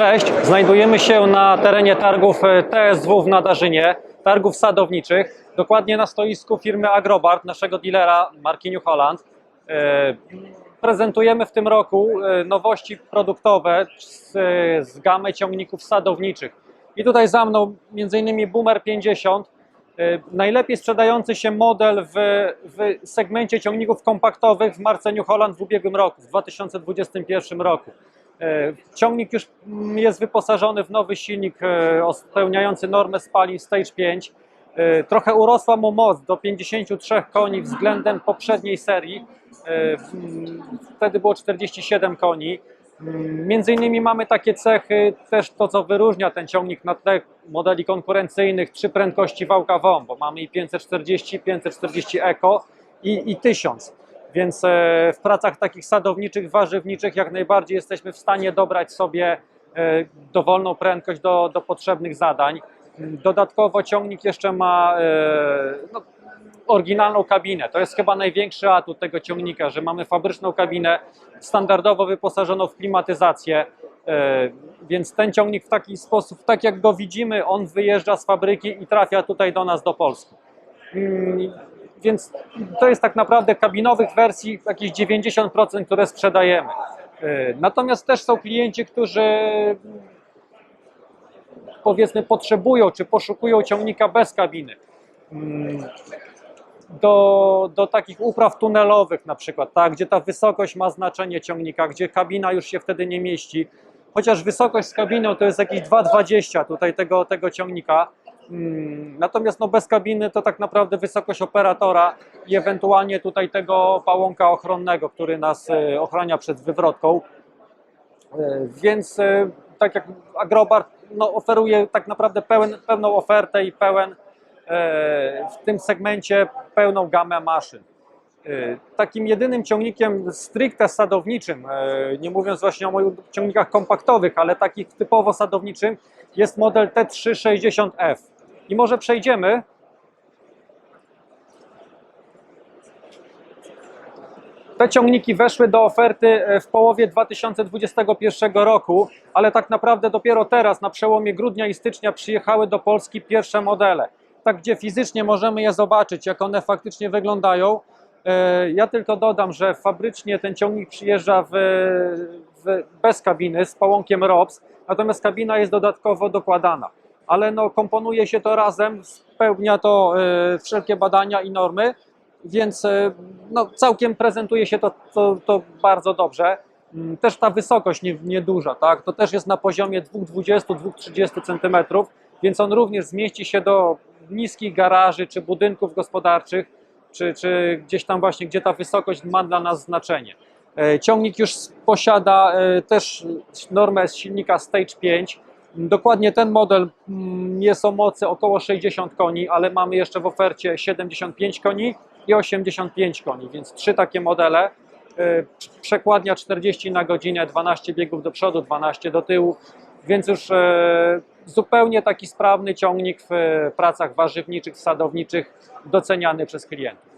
Cześć, znajdujemy się na terenie targów e, TSW w Nadarzynie, targów sadowniczych, dokładnie na stoisku firmy Agrobart, naszego dealera marki New Holland. E, Prezentujemy w tym roku e, nowości produktowe z, z gamy ciągników sadowniczych. I tutaj za mną m.in. Boomer 50, e, najlepiej sprzedający się model w, w segmencie ciągników kompaktowych w marce New Holland w ubiegłym roku, w 2021 roku. E, Ciągnik już mm, jest wyposażony w nowy silnik e, spełniający normę spalin Stage 5. E, Trochę urosła mu moc do 53 koni względem poprzedniej serii. Mm, Wtedy było 47 koni. Mm, Między innymi mamy takie cechy, też to co wyróżnia ten ciągnik na tle modeli konkurencyjnych, trzy prędkości wałka WOM, bo mamy i 540, 540 Eco i, i 1000. Więc e, w pracach takich sadowniczych, warzywniczych jak najbardziej jesteśmy w stanie dobrać sobie e, dowolną prędkość do, do potrzebnych zadań. Dodatkowo ciągnik jeszcze ma e, no, oryginalną kabinę. To jest chyba największy atut tego ciągnika, że mamy fabryczną kabinę standardowo wyposażoną w klimatyzację. Więc ten ciągnik w taki sposób, tak jak go widzimy, on wyjeżdża z fabryki i trafia tutaj do nas do Polski. Mm, Więc to jest tak naprawdę kabinowych wersji jakieś 90%, które sprzedajemy. E, Natomiast też są klienci, którzy powiedzmy potrzebują czy poszukują ciągnika bez kabiny. Mm, Do, do takich upraw tunelowych na przykład, tak, gdzie ta wysokość ma znaczenie ciągnika, gdzie kabina już się wtedy nie mieści. Chociaż wysokość z kabiną to jest jakieś 2,20 tutaj tego, tego ciągnika. Mm, Natomiast no bez kabiny to tak naprawdę wysokość operatora i ewentualnie tutaj tego pałąka ochronnego, który nas e, ochrania przed wywrotką. E, Więc e, tak jak Agrobart no, oferuje tak naprawdę pełen, pełną ofertę i pełen w tym segmencie pełną gamę maszyn. Takim jedynym ciągnikiem stricte sadowniczym, nie mówiąc właśnie o ciągnikach kompaktowych, ale takich typowo sadowniczym, jest model T360F. I może przejdziemy Te ciągniki weszły do oferty e, w połowie 2021 roku, ale tak naprawdę dopiero teraz, na przełomie grudnia i stycznia, przyjechały do Polski pierwsze modele. Tak, gdzie fizycznie możemy je zobaczyć, jak one faktycznie wyglądają. E, Ja tylko dodam, że fabrycznie ten ciągnik przyjeżdża w, w, bez kabiny z pałąkiem ROPS, natomiast kabina jest dodatkowo dokładana. Ale no, komponuje się to razem, spełnia to e, wszelkie badania i normy więc e, no, całkiem prezentuje się to, to, to bardzo dobrze. Mm, Też ta wysokość nie, nieduża, tak? to też jest na poziomie 2,20-2,30 cm, więc on również zmieści się do niskich garaży czy budynków gospodarczych, czy, czy gdzieś tam właśnie, gdzie ta wysokość ma dla nas znaczenie. E, Ciągnik już posiada też normę z silnika Stage 5. Dokładnie ten model mm, jest o mocy około 60 koni, ale mamy jeszcze w ofercie 75 koni i 85 koni, więc trzy takie modele. E, Przekładnia 40 na godzinę, 12 biegów do przodu, 12 do tyłu, więc już e, zupełnie taki sprawny ciągnik w pracach warzywniczych, sadowniczych, doceniany przez klientów.